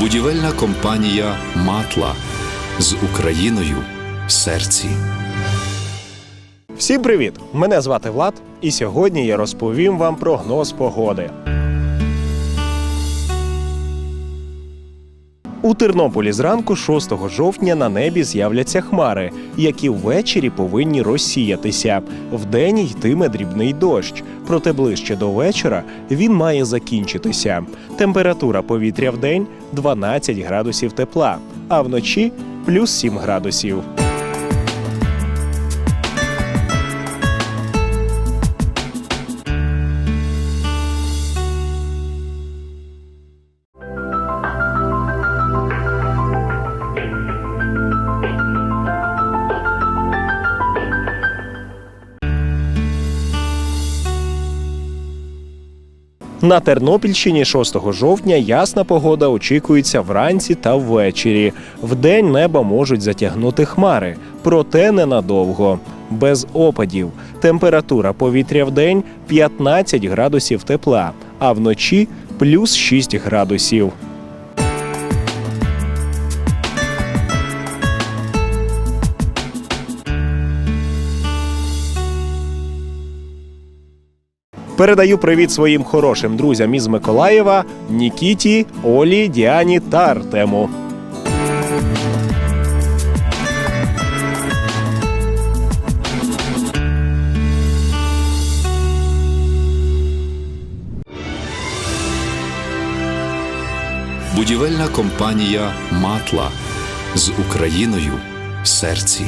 Будівельна компанія Матла з Україною в серці. Всім привіт! Мене звати Влад, і сьогодні я розповім вам прогноз погоди. У Тернополі зранку 6 жовтня на небі з'являться хмари, які ввечері повинні розсіятися. Вдень йтиме дрібний дощ, проте ближче до вечора він має закінчитися. Температура повітря вдень 12 градусів тепла, а вночі плюс 7 градусів. На Тернопільщині 6 жовтня ясна погода очікується вранці та ввечері. Вдень неба можуть затягнути хмари, проте ненадовго. Без опадів. Температура повітря вдень 15 градусів тепла, а вночі плюс 6 градусів. Передаю привіт своїм хорошим друзям із Миколаєва Нікіті, Олі, Діані та Артему. Будівельна компанія Матла з Україною в серці.